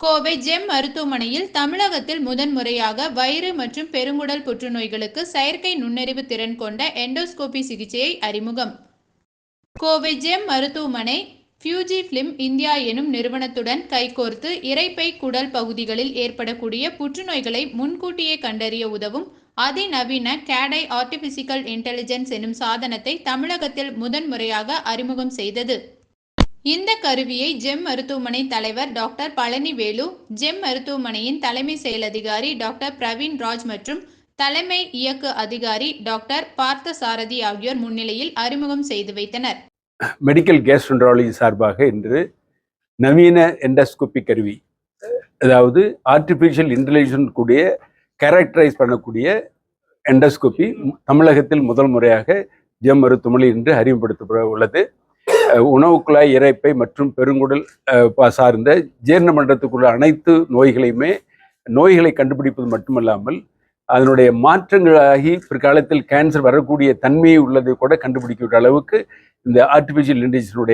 Kovai GeM மருத்துவமனையில் தமிழகத்தில் முதன்முறையாக வயிறு மற்றும் பெருங்குடல் புற்றுநோய்களுக்கு செயற்கை நுண்ணறிவு திறன் கொண்ட எண்டோஸ்கோபி சிகிச்சையை அறிமுகம். கோவை ஜெம் மருத்துவமனை ஃபியூஜி ஃபிலிம் இந்தியா எனும் நிறுவனத்துடன் கைகோர்த்து இறைப்பை குடல் பகுதிகளில் ஏற்படக்கூடிய புற்றுநோய்களை முன்கூட்டியே கண்டறிய உதவும் அதிநவீன கேடை ஆர்டிபிசிக்கல் இன்டெலிஜென்ஸ் எனும் சாதனத்தை தமிழகத்தில் முதன்முறையாக அறிமுகம் செய்தது. இந்த கருவியை ஜெம் மருத்துவமனை தலைவர் டாக்டர் பழனிவேலு ஜெம் மருத்துவமனையின் தலைமை செயலதிகாரி டாக்டர் பிரவீன் ராஜ் மற்றும் தலைமை இயக்கு அதிகாரி டாக்டர் பார்த்த சாரதி ஆகியோர் முன்னிலையில் அறிமுகம் செய்து வைத்தனர். மெடிக்கல் கேஸ்ட்ரன்ட்ராலஜி சார்பாக இன்று நவீன எண்டோஸ்கோபி கருவி அதாவது ஆர்டிஃபிஷியல் இன்டெலிஜென்ஸ் கூடிய கேரக்டரைஸ் பண்ணக்கூடிய எண்டோஸ்கோபி தமிழகத்தில் முதல் முறையாக ஜெம் மருத்துவமனை இன்று அறிமுகப்படுத்தப்பட உள்ளது. உணவுக்குழாய் இறைப்பை மற்றும் பெருங்குடல் சார்ந்த ஜீரண மண்டலத்துக்குள்ள அனைத்து நோய்களையுமே நோய்களை கண்டுபிடிப்பது மட்டுமல்லாமல் அதனுடைய மாற்றங்களாகி பிற்காலத்தில் கேன்சர் வரக்கூடிய தன்மையை உள்ளதை கூட கண்டுபிடிக்கிற அளவுக்கு இந்த ஆர்டிஃபிஷியல் இன்டெலிஜென்ஸினுடைய